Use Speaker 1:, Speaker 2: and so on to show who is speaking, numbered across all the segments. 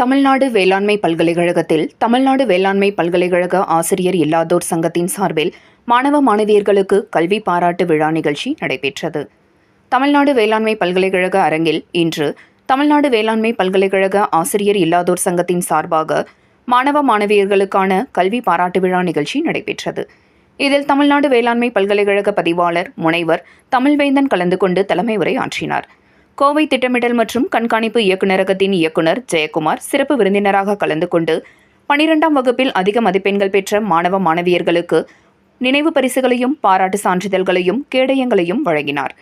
Speaker 1: தமிழ்நாடு வேளாண்மை பல்கலைக்கழகத்தில் தமிழ்நாடு வேளாண்மை பல்கலைக்கழக ஆசிரியர் இல்லாதோர் சங்கத்தின் சார்பில் மாணவ மாணவியர்களுக்கு கல்வி பாராட்டு விழா நிகழ்ச்சி நடைபெற்றது. தமிழ்நாடு வேளாண்மை பல்கலைக்கழக அரங்கில் இன்று தமிழ்நாடு வேளாண்மை பல்கலைக்கழக ஆசிரியர் இல்லாதோர் சங்கத்தின் சார்பாக மாணவ மாணவியர்களுக்கான கல்வி பாராட்டு விழா நிகழ்ச்சி நடைபெற்றது. இதில் தமிழ்நாடு வேளாண்மை பல்கலைக்கழக பதிவாளர் முனைவர் தமிழ்வேந்தன் கலந்து கொண்டு தலைமை உரை ஆற்றினார் கோவை திட்டமிடல் மற்றும் கண்காணிப்பு இயக்குநரகத்தின் இயக்குனர் ஜெயக்குமார் சிறப்பு விருந்தினராக கலந்து கொண்டு பனிரெண்டாம் வகுப்பில் அதிக மதிப்பெண்கள் பெற்ற மாணவ மாணவியர்களுக்கு நினைவு பரிசுகளையும் பாராட்டு சான்றிதழ்களையும் கேடயங்களையும் வழங்கினார்.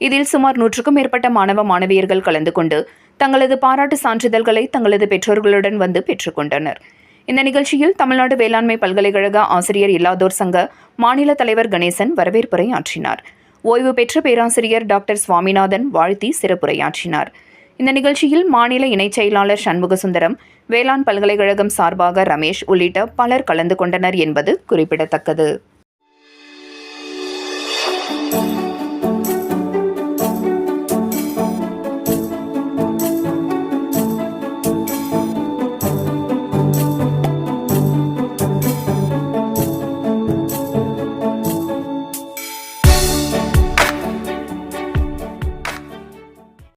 Speaker 1: இதில் சுமார் நூற்றுக்கும் மேற்பட்ட மாணவ மாணவியர்கள் கலந்து கொண்டு தங்களது பாராட்டு சான்றிதழ்களை தங்களது பெற்றோர்களுடன் வந்து பெற்றுக்கொண்டனர் இந்த நிகழ்ச்சியில் தமிழ்நாடு வேளாண்மை பல்கலைக்கழக ஆசிரியர் இல்லாதோர் சங்க மாநில தலைவர் கணேசன் வரவேற்புரை ஆற்றினார். ஓய்வு பெற்ற பேராசிரியர் டாக்டர் சுவாமிநாதன் வாழ்த்தி சிறப்புரையாற்றினார். இந்த நிகழ்ச்சியில் மாநில இணைச் செயலாளர் சண்முகசுந்தரம் வேளாண் பல்கலைக்கழகம் சார்பாக ரமேஷ் உள்ளிட்ட பலர் கலந்து கொண்டனர் என்பது குறிப்பிடத்தக்கது.